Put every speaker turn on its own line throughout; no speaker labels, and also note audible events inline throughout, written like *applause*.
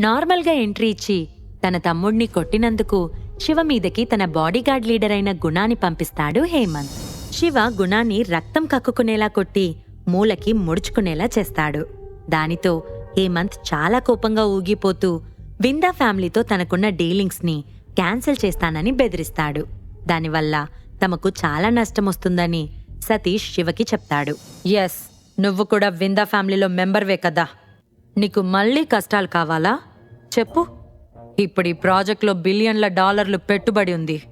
నార్మల్గా ఎంట్రీ ఇచ్చి తన తమ్ముడిని కొట్టినందుకు శివ మీదకి తన బాడీగార్డ్ లీడర్ అయిన గుణాన్ని పంపిస్తాడు హేమంత్. శివ గుణాన్ని రక్తం కక్కుకునేలా కొట్టి మూలకి ముడుచుకునేలా చేస్తాడు. దానితో హేమంత్ చాలా కోపంగా ఊగిపోతూ విందా ఫ్యామిలీతో తనకున్న డీలింగ్స్ని క్యాన్సిల్ చేస్తానని బెదిరిస్తాడు. దానివల్ల తమకు చాలా నష్టమొస్తుందని సతీష్ శివకి చెప్తాడు. ఎస్ నువ్వు కూడా విందా ఫ్యామిలీలో మెంబర్వే కదా? నీకు మళ్ళీ కష్టాలు కావాలా? చెప్పు. ఇప్పుడు ఈ ప్రాజెక్ట్లో బిలియన్ల డాలర్లు పెట్టుబడి ఉంది.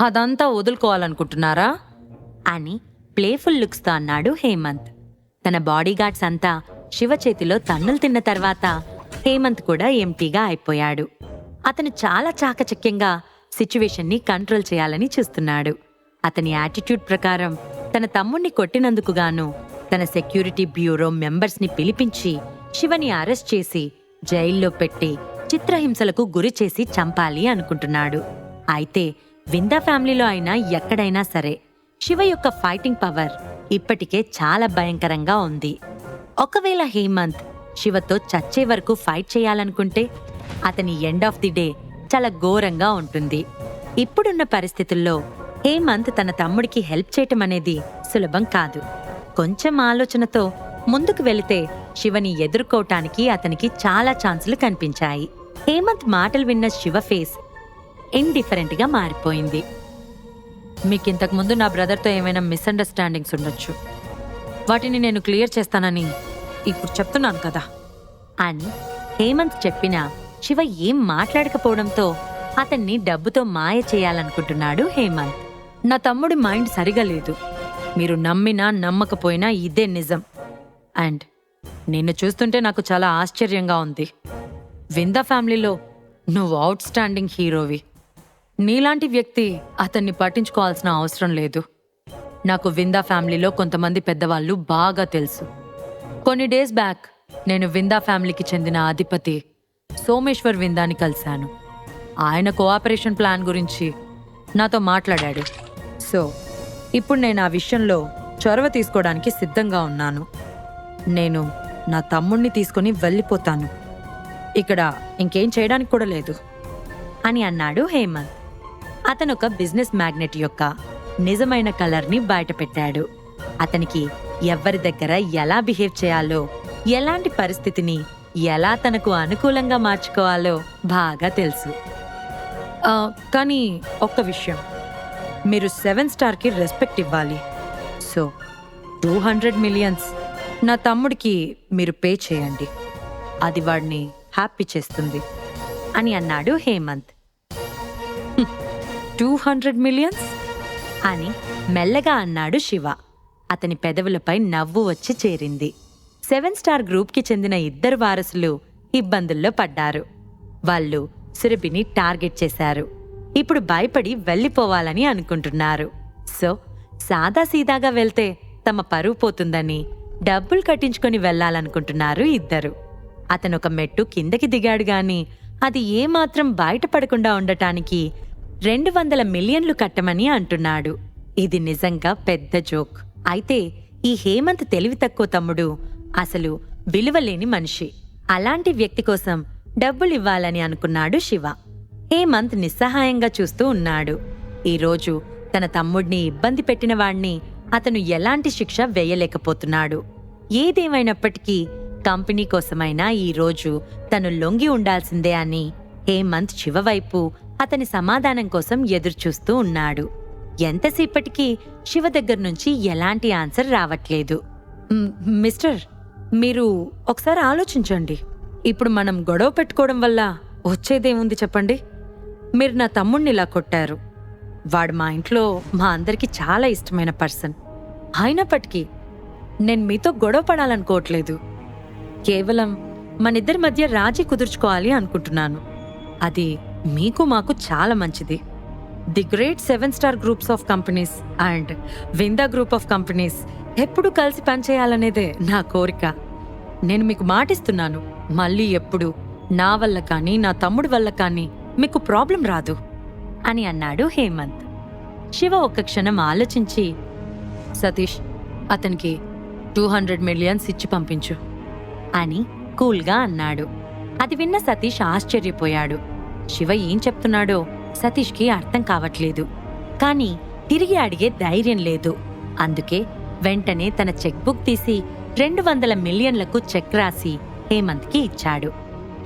అదంతా వదులుకోవాలనుకుంటున్నారా? అని ప్లేఫుల్ లుక్స్తో అన్నాడు హేమంత్. తన బాడీగార్డ్స్ అంతా శివ చేతిలో తన్నులు తిన్న తర్వాత హేమంత్ కూడా ఎంటీగా అయిపోయాడు. అతను చాలా చాకచక్యంగా సిచ్యువేషన్ని కంట్రోల్ చేయాలని చూస్తున్నాడు. అతని యాటిట్యూడ్ ప్రకారం తన తమ్ముణ్ణి కొట్టినందుకుగాను తన సెక్యూరిటీ బ్యూరో మెంబర్స్ని పిలిపించి శివని అరెస్ట్ చేసి జైల్లో పెట్టి చిత్రహింసలకు గురి చేసి చంపాలి అనుకుంటున్నాడు. అయితే విందా ఫ్యామిలీలో అయినా ఎక్కడైనా సరే శివ యొక్క ఫైటింగ్ పవర్ ఇప్పటికే చాలా భయంకరంగా ఉంది. ఒకవేళ హేమంత్ శివతో చచ్చే వరకు ఫైట్ చేయాలనుకుంటే అతని ఎండ్ ఆఫ్ ది డే చాలా ఘోరంగా ఉంటుంది. ఇప్పుడున్న పరిస్థితుల్లో హేమంత్ తన తమ్ముడికి హెల్ప్ చేయటం అనేది సులభం కాదు. కొంచెం ఆలోచనతో ముందుకు వెళితే శివని ఎదుర్కోవటానికి అతనికి చాలా ఛాన్సులు కనిపించాయి. హేమంత్ మాటలు విన్న శివ ఫేస్ ఇండిఫరెంట్గా మారిపోయింది. మీకు ఇంతకుముందు నా బ్రదర్తో ఏమైనా మిస్అండర్స్టాండింగ్స్ ఉండొచ్చు. వాటిని నేను క్లియర్ చేస్తానని ఇప్పుడు చెప్తున్నాను కదా. అని హేమంత్ చెప్పినా శివ ఏం మాట్లాడకపోవడంతో అతన్ని డబ్బుతో మాయ చేయాలనుకుంటున్నాడు హేమంత్. నా తమ్ముడి మైండ్ సరిగా లేదు. మీరు నమ్మినా నమ్మకపోయినా ఇదే నిజం. అండ్ నిన్ను చూస్తుంటే నాకు చాలా ఆశ్చర్యంగా ఉంది. విందా ఫ్యామిలీలో నువ్వు అవుట్ స్టాండింగ్ హీరోవి. నీలాంటి వ్యక్తి అతన్ని పట్టించుకోవాల్సిన అవసరం లేదు. నాకు విందా ఫ్యామిలీలో కొంతమంది పెద్దవాళ్ళు బాగా తెలుసు. కొన్ని డేస్ బ్యాక్ నేను విందా ఫ్యామిలీకి చెందిన అధిపతి సోమేశ్వర్ విందాని కలిశాను. ఆయన కోఆపరేషన్ ప్లాన్ గురించి నాతో మాట్లాడాడు. సో ఇప్పుడు నేను ఆ విషయంలో చొరవ తీసుకోవడానికి సిద్ధంగా ఉన్నాను. నేను నా తమ్ముణ్ణి తీసుకొని వెళ్ళిపోతాను. ఇక్కడ ఇంకేం చేయడానికి కూడా లేదు. అని అన్నాడు హేమంత్. అతను ఒక బిజినెస్ మ్యాగ్నెట్ యొక్క నిజమైన కలర్ని బయటపెట్టాడు. అతనికి ఎవరి దగ్గర ఎలా బిహేవ్ చేయాలో ఎలాంటి పరిస్థితిని ఎలా తనకు అనుకూలంగా మార్చుకోవాలో బాగా తెలుసు. కానీ ఒక్క విషయం. మీరు సెవెన్ స్టార్కి రెస్పెక్ట్ ఇవ్వాలి. సో టూ హండ్రెడ్ మిలియన్స్ నా తమ్ముడికి మీరు పే చేయండి. అది వాడిని హ్యాపీ చేస్తుంది అని అన్నాడు హేమంత్. Two hundred millions? అని మెల్లగా అన్నాడు శివ. అతని పెదవులపై నవ్వు వచ్చి చేరింది. సెవెన్ స్టార్ గ్రూప్కి చెందిన ఇద్దరు వారసులు ఇబ్బందుల్లో పడ్డారు. వాళ్ళు సురభిని టార్గెట్ చేశారు. ఇప్పుడు భయపడి వెళ్ళిపోవాలని అనుకుంటున్నారు. సో సాదాసీదాగా వెళ్తే తమ పరువు పోతుందని డబ్బులు కట్టించుకొని వెళ్ళాలనుకుంటున్నారు ఇద్దరు. అతను ఒక మెట్టు కిందకి దిగాడు గాని అది ఏమాత్రం బయటపడకుండా ఉండటానికి రెండు వందల మిలియన్లు కట్టమని అంటున్నాడు. ఇది నిజంగా పెద్ద జోక్. అయితే ఈ హేమంత్ తెలివి తక్కువ తమ్ముడు అసలు విలువలేని మనిషి. అలాంటి వ్యక్తి కోసం డబ్బులు ఇవ్వాలని అనుకున్నాడు శివ. హేమంత్ నిస్సహాయంగా చూస్తూ ఉన్నాడు. ఈరోజు తన తమ్ముడిని ఇబ్బంది పెట్టిన వాణ్ణి అతను ఎలాంటి శిక్ష వేయలేకపోతున్నాడు. ఏదేమైనప్పటికీ కంపెనీ కోసమైనా ఈరోజు తను లొంగి ఉండాల్సిందే అని హేమంత్ శివవైపు అతని సమాధానం కోసం ఎదురుచూస్తూ ఉన్నాడు. ఎంతసేపటికి శివ దగ్గర నుంచి ఎలాంటి ఆన్సర్ రావట్లేదు. మిస్టర్ మీరు ఒకసారి ఆలోచించండి. ఇప్పుడు మనం గొడవ పెట్టుకోవడం వల్ల వచ్చేదేముంది చెప్పండి. మీరు నా తమ్ముణ్ణి ఇలా కొట్టారు. వాడు మా ఇంట్లో మా అందరికీ చాలా ఇష్టమైన పర్సన్. అయినప్పటికీ నేను మీతో గొడవ పడాలనుకోవట్లేదు. కేవలం మనిద్దరి మధ్య రాజీ కుదుర్చుకోవాలి అనుకుంటున్నాను. అది మీకు మాకు చాలా మంచిది. The great seven star groups of companies and Vinda group of companies ఎప్పుడు కలిసి పనిచేయాలనేదే నా కోరిక. నేను మీకు మాటిస్తున్నాను. మళ్ళీ ఎప్పుడు నా వల్ల కానీ నా తమ్ముడి వల్ల కానీ మీకు ప్రాబ్లం రాదు. అని అన్నాడు హేమంత్. శివ ఒక్క క్షణం ఆలోచించి సతీష్ అతనికి టూ హండ్రెడ్ మిలియన్స్ ఇచ్చి పంపించు అని కూల్గా అన్నాడు. అది విన్న సతీష్ ఆశ్చర్యపోయాడు. శివ ఏం చెప్తున్నాడో సతీష్కి అర్థం కావట్లేదు. కానీ తిరిగి అడిగే ధైర్యం లేదు. అందుకే వెంటనే తన చెక్ బుక్ తీసి రెండు వందల మిలియన్లకు చెక్ రాసి హేమంత్కి ఇచ్చాడు.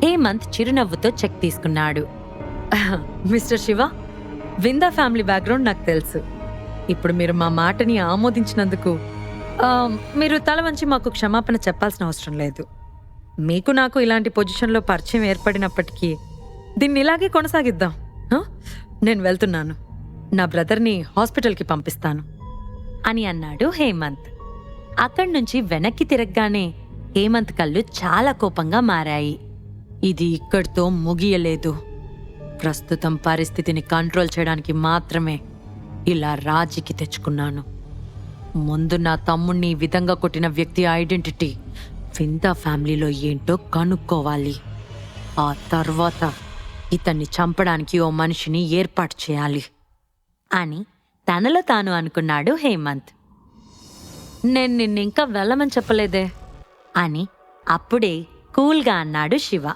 హేమంత్ చిరునవ్వుతో చెక్ తీసుకున్నాడు. *laughs* మిస్టర్ శివ విందా ఫ్యామిలీ బ్యాక్గ్రౌండ్ నాకు తెలుసు. ఇప్పుడు మీరు మా మాటని ఆమోదించినందుకు మీరు తల వంచి మాకు క్షమాపణ చెప్పాల్సిన అవసరం లేదు. మీకు నాకు ఇలాంటి పొజిషన్లో పరిచయం ఏర్పడినప్పటికీ దీన్ని ఇలాగే కొనసాగిద్దాం. నేను వెళ్తున్నాను. నా బ్రదర్ని హాస్పిటల్కి పంపిస్తాను. అని అన్నాడు హేమంత్. అక్కడి నుంచి వెనక్కి తిరగగానే హేమంత్ కళ్ళు చాలా కోపంగా మారాయి. ఇది ఇక్కడితో ముగియలేదు. ప్రస్తుతం పరిస్థితిని కంట్రోల్ చేయడానికి మాత్రమే ఇలా రాజీకి తెచ్చుకున్నాను. ముందు నా తమ్ముణ్ణి ఈ విధంగా కొట్టిన వ్యక్తి ఐడెంటిటీ విందా ఫ్యామిలీలో ఏంటో కనుక్కోవాలి. ఆ తర్వాత ఇతన్ని చంపడానికి ఓ మనిషిని ఏర్పాటు చేయాలి. అని తనలో తాను అనుకున్నాడు హేమంత్. నేను నిన్నింకా వెళ్ళమని చెప్పలేదే అని అప్పుడే కూల్గా అన్నాడు శివ.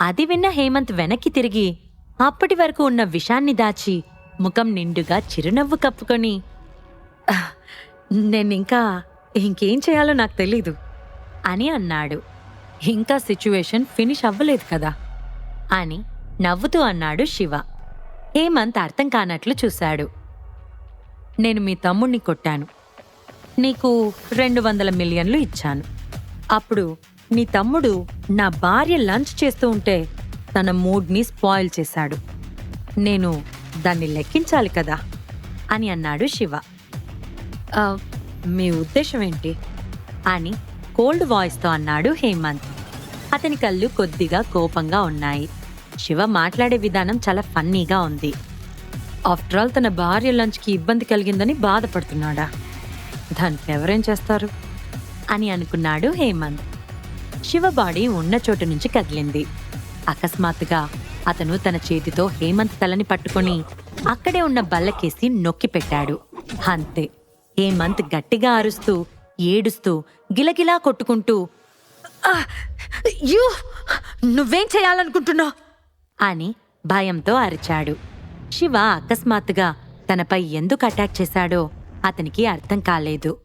అది విన్న హేమంత్ వెనక్కి తిరిగి అప్పటి వరకు ఉన్న విషాన్ని దాచి ముఖం నిండుగా చిరునవ్వు కప్పుకొని నేనింకా ఇంకేం చేయాలో నాకు తెలీదు అని అన్నాడు. ఇంకా సిచ్యువేషన్ ఫినిష్ అవ్వలేదు కదా అని నవ్వుతూ అన్నాడు శివ. హేమంత్ అర్థం కానట్లు చూశాడు. నేను మీ తమ్ముణ్ణి కొట్టాను. నీకు రెండు వందల మిలియన్లు ఇచ్చాను. అప్పుడు నీ తమ్ముడు నా భార్య లంచ్ చేస్తూ ఉంటే తన మూడ్ని స్పాయిల్ చేశాడు. నేను దాన్ని లెక్కించాలి కదా అని అన్నాడు శివ. మీ ఉద్దేశం ఏంటి? అని కోల్డ్ వాయిస్తో అన్నాడు హేమంత్. అతని కళ్ళు కొద్దిగా కోపంగా ఉన్నాయి. శివ మాట్లాడే విధానం చాలా ఫన్నీగా ఉంది. ఆఫ్టర్ ఆల్ తన భార్య లంచ్కి ఇబ్బంది కలిగిందని బాధపడుతున్నాడా? దానికి ఎవరేం చేస్తారు? అని అనుకున్నాడు హేమంత్. శివ బాడీ ఉన్న చోటు నుంచి కదిలింది. అకస్మాత్తుగా అతను తన చేతితో హేమంత్ తలని పట్టుకొని అక్కడే ఉన్న బల్లకేసి నొక్కి పెట్టాడు. అంతే. హేమంత్ గట్టిగా అరుస్తూ ఏడుస్తూ గిలగిలా కొట్టుకుంటూ యూ నువ్వేం చేయాలనుకుంటున్నావు? అని భయంతో అరిచాడు. శివ అకస్మాత్తుగా తనపై ఎందుకు అటాక్ చేశాడో అతనికి అర్థం కాలేదు.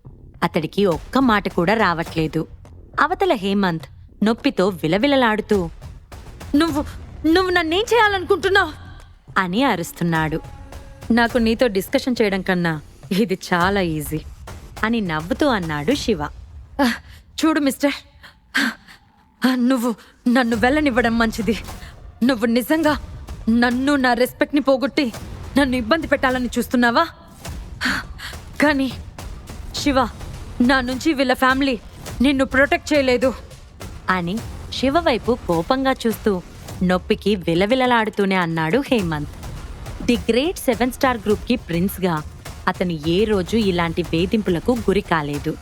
అతడికి ఒక్క మాట కూడా రావట్లేదు. అవతల హేమంత్ నొప్పితో విలవిలలాడుతూ నువ్వు నువ్వు నన్నేం చేయాలనుకుంటున్నావు? అని అరుస్తున్నాడు. నాకు నీతో డిస్కషన్ చేయడం కన్నా ఇది చాలా ఈజీ అని నవ్వుతూ అన్నాడు శివ. "ఆహ్, చూడు మిస్టర్ నువ్వు నన్ను వెళ్ళనివ్వడం మంచిది. నువ్వు నిజంగా నన్ను నా రెస్పెక్ట్ని పోగొట్టి నన్ను ఇబ్బంది పెట్టాలని చూస్తున్నావా? కానీ శివ నా నుంచి వీళ్ళ ఫ్యామిలీ నిన్ను ప్రొటెక్ట్ చేయలేదు అని శివ వైపు కోపంగా చూస్తూ నొప్పికి విలవిలలాడుతూనే అన్నాడు Hemant. The great seven star గ్రూప్కి ప్రిన్స్గా అతను ఏ రోజు ఇలాంటి వేధింపులకు గురి కాలేదు.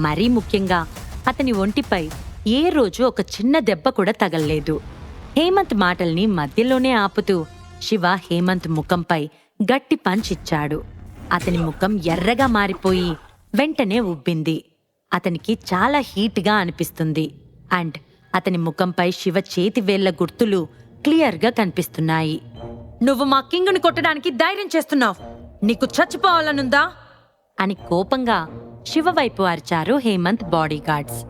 మరీ ముఖ్యంగా అతని ఒంటిపై ఏ రోజు ఒక చిన్న దెబ్బ కూడా తగల్లేదు. హేమంత్ మాటల్ని మధ్యలోనే ఆపుతూ శివ హేమంత్ ముఖంపై గట్టి పంచ్ ఇచ్చాడు. అతని ముఖం ఎర్రగా మారిపోయి వెంటనే ఉబ్బింది. అతనికి చాలా హీట్గా అనిపిస్తుంది. అండ్ అతని ముఖంపై శివ చేతి వేళ్ళ గుర్తులు క్లియర్గా కనిపిస్తున్నాయి. నువ్వు మా కింగుని కొట్టడానికి ధైర్యం చేస్తున్నావు. నీకు చచ్చిపోవాలనుందా? అని కోపంగా శివ వైపు అరిచారు హేమంత్ బాడీగార్డ్స్.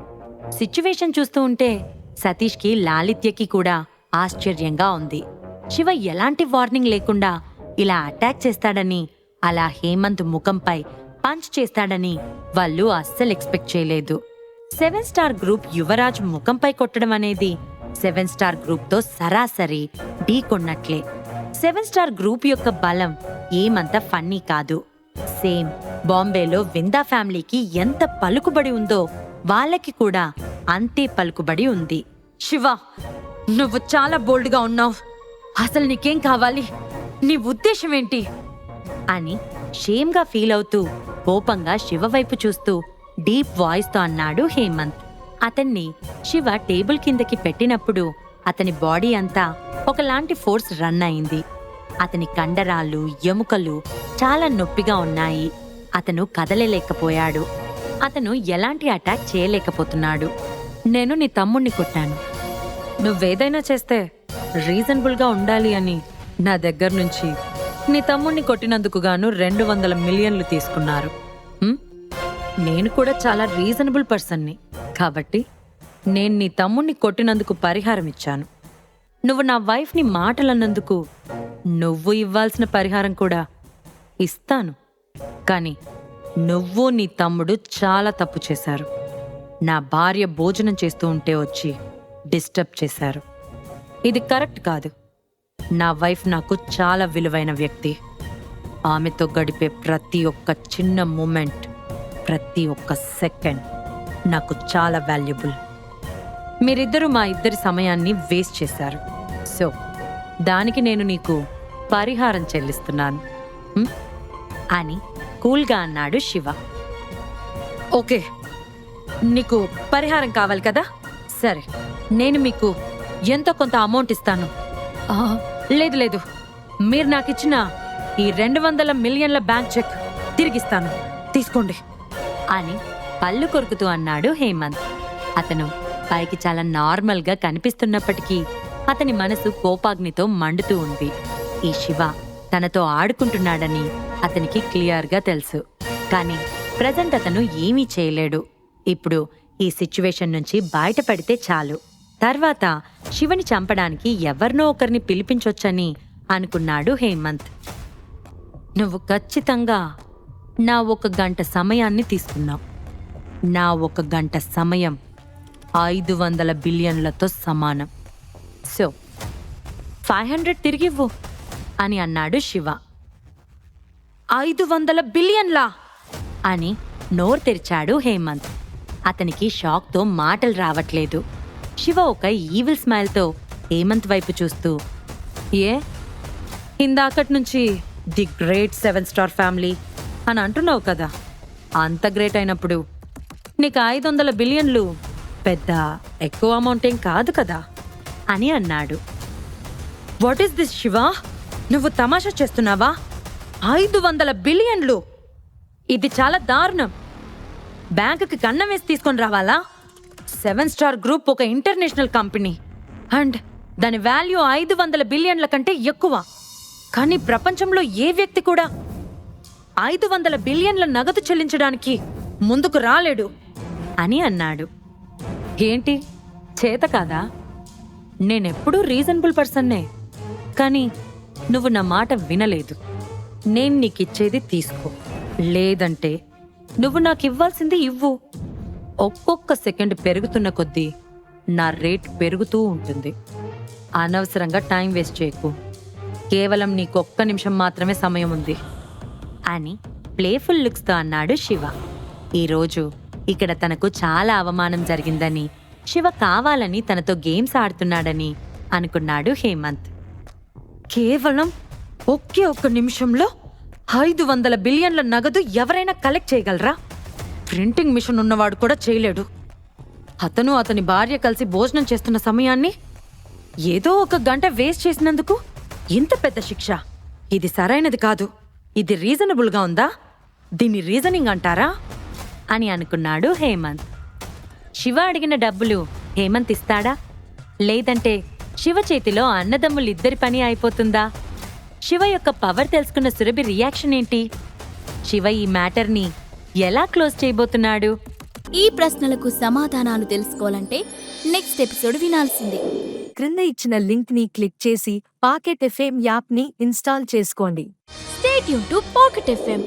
సిచ్యువేషన్ చూస్తూ ఉంటే సతీష్కి లాలిత్యకి కూడా ఆశ్చర్యంగా ఉంది. శివ ఎలాంటి వార్నింగ్ లేకుండా ఇలా అటాక్ చేస్తాడని అలా హేమంత్ ముఖంపై పంచ్ చేస్తాడని వాళ్ళు అస్సలు ఎక్స్పెక్ట్ చేయలేదు. సెవెన్ స్టార్ గ్రూప్ యువరాజ్ ముఖంపై కొట్టడం అనేది సెవెన్ స్టార్ గ్రూప్తో సరాసరి ఢీ కొన్నట్లే. సెవెన్ స్టార్ గ్రూప్ యొక్క బలం ఏమంత ఫన్నీ కాదు. సేమ్ బాంబేలో విందా ఫ్యామిలీకి ఎంత పలుకుబడి ఉందో వాళ్ళకి కూడా అంతే పలుకుబడి ఉంది. శివ నువ్వు చాలా బోల్డ్గా ఉన్నావు. అసలు నీకేం కావాలి? నీ ఉద్దేశం ఏంటి? అని షేమ్గా ఫీల్ అవుతూ కోపంగా శివ వైపు చూస్తూ డీప్ వాయిస్తో అన్నాడు హేమంత్. అతన్ని శివ టేబుల్ కిందకి పెట్టినప్పుడు అతని బాడీ అంతా ఒకలాంటి ఫోర్స్ రన్ అయింది. అతని కండరాలు ఎముకలు చాలా నొప్పిగా ఉన్నాయి. అతను కదలలేకపోయాడు. అతను ఎలాంటి అటాక్ చేయలేకపోతున్నాడు. నేను నీ తమ్ముణ్ణి కొట్టాను. నువ్వేదైనా చేస్తే రీజనబుల్గా ఉండాలి అని నా దగ్గర నుంచి నీ తమ్ముణ్ణి కొట్టినందుకు గాను రెండు వందల మిలియన్లు తీసుకున్నారు. నేను కూడా చాలా రీజనబుల్ పర్సన్ని కాబట్టి నేను నీ తమ్ముణ్ణి కొట్టినందుకు పరిహారం ఇచ్చాను. నువ్వు నా వైఫ్ని మాటలన్నందుకు నువ్వు ఇవ్వాల్సిన పరిహారం కూడా ఇస్తాను. కానీ నువ్వు నీ తమ్ముడు చాలా తప్పు చేశారు. నా భార్య భోజనం చేస్తూ ఉంటే వచ్చి డిస్టర్బ్ చేశారు. ఇది కరెక్ట్ కాదు. నా వైఫ్ నాకు చాలా విలువైన వ్యక్తి. ఆమెతో గడిపే ప్రతి ఒక్క చిన్న మూమెంట్ ప్రతి ఒక్క సెకండ్ నాకు చాలా వాల్యుబుల్. మీరిద్దరూ మా ఇద్దరి సమయాన్ని వేస్ట్ చేశారు. సో దానికి నేను నీకు పరిహారం చెల్లిస్తున్నాను. హ్మ్? అని కూల్గా అన్నాడు శివ. ఓకే నీకు పరిహారం కావాలి కదా? సరే నేను మీకు ఎంతో కొంత అమౌంట్ ఇస్తాను. ఆ, లేదు లేదు. మీరు నాకు ఇచ్చిన ఈ రెండు వందల మిలియన్ల బ్యాంక్ చెక్ తిరిగిస్తాను. తీసుకోండి. అని పళ్ళు కొరుకుతూ అన్నాడు హేమంత్. అతను పైకి చాలా నార్మల్గా కనిపిస్తున్నప్పటికీ అతని మనసు కోపాగ్నితో మండుతూ ఉంది. ఈ శివ తనతో ఆడుకుంటున్నాడని అతనికి క్లియర్గా తెలుసు. కానీ ప్రజెంట్ అతను ఏమీ చేయలేడు. ఇప్పుడు ఈ సిచ్యువేషన్ నుంచి బయటపడితే చాలు. తర్వాత శివని చంపడానికి ఎవరినో ఒకరిని పిలిపించొచ్చని అనుకున్నాడు హేమంత్. నువ్వు ఖచ్చితంగా నా ఒక గంట సమయాన్ని తీసుకున్నాం. నా ఒక గంట సమయం ఐదు వందల బిలియన్లతో సమానం. సో ఫైవ్ హండ్రెడ్ తిరిగివ్వు అని అన్నాడు శివ. ఐదు వందల బిలియన్లా అని నోరు తెరిచాడు హేమంత్. అతనికి షాక్తో మాటలు రావట్లేదు. శివ ఒక ఈవిల్ స్మైల్తో హేమంత్ వైపు చూస్తూ ఏ? ఇందాకటి నుంచి the great seven star family అని అంటున్నావు కదా. అంత గ్రేట్ అయినప్పుడు నీకు ఐదు వందల బిలియన్లు పెద్ద ఎక్కువ అమౌంట్ ఏం కాదు కదా అని అన్నాడు. వాట్ ఈస్ దిస్ శివ నువ్వు తమాషా చేస్తున్నావా? ఐదు వందల బిలియన్లు! ఇది చాలా దారుణం. బ్యాంకుకి కన్నం వేసి తీసుకొని రావాలా? సెవెన్ స్టార్ గ్రూప్ ఒక ఇంటర్నేషనల్ కంపెనీ. అండ్ దాని వాల్యూ ఐదు వందల బిలియన్ల కంటే ఎక్కువ. కానీ ప్రపంచంలో ఏ వ్యక్తి కూడా ఐదు వందల బిలియన్ల నగదు చెల్లించడానికి ముందుకు రాలేడు అని అన్నాడు. ఏంటి? చేత కాదా? నేనెప్పుడూ రీజనబుల్ పర్సన్నే. కానీ నువ్వు నా మాట వినలేదు. నేను నీకిచ్చేది తీసుకో. లేదంటే నువ్వు నాకు ఇవ్వాల్సింది ఇవ్వు. ఒక్కొక్క సెకండ్ పెరుగుతున్న కొద్దీ నా రేట్ పెరుగుతూ ఉంటుంది. అనవసరంగా టైం వేస్ట్ చేయకు. కేవలం నీకు ఒక్క నిమిషం మాత్రమే సమయం ఉంది. అని ప్లేఫుల్ లుక్స్తో అన్నాడు శివ. ఈరోజు ఇక్కడ తనకు చాలా అవమానం జరిగిందని శివ కావాలని తనతో గేమ్స్ ఆడుతున్నాడని అనుకున్నాడు హేమంత్. కేవలం ఒకే ఒక్క నిమిషంలో ఐదు వందల బిలియన్ల నగదు ఎవరైనా కలెక్ట్ చేయగలరా? ప్రింటింగ్ మిషన్ ఉన్నవాడు కూడా చేయలేడు. అతను అతని భార్య కలిసి భోజనం చేస్తున్న సమయాన్ని ఏదో ఒక గంట వేస్ట్ చేసినందుకు ఇంత పెద్ద శిక్ష. ఇది సరైనది కాదు. ఇది రీజనబుల్గా ఉందా? దీన్ని రీజనింగ్ అంటారా? అని అనుకున్నాడు హేమంత్. శివ అడిగిన డబ్బులు హేమంత్ ఇస్తాడా? లేదంటే శివ చేతిలో అన్నదమ్ములిద్దరి పని అయిపోతుందా? శివ యొక్క పవర్ తెలుసుకున్న సురభి రియాక్షన్ ఏంటి? శివ ఈ మ్యాటర్ని ఎలా క్లోజ్ చేయబోతున్నాడు?
ఈ ప్రశ్నలకు సమాధానాలు తెలుసుకోవాలంటే నెక్స్ట్ ఎపిసోడ్ వినాల్సిందే.
క్రింద ఇచ్చిన లింక్ని క్లిక్ చేసి పాకెట్ ఎఫ్ఎం యాప్ని ఇన్స్టాల్ చేసుకోండి.
స్టేట్ యూ టు పాకెట్ ఎఫ్ఎం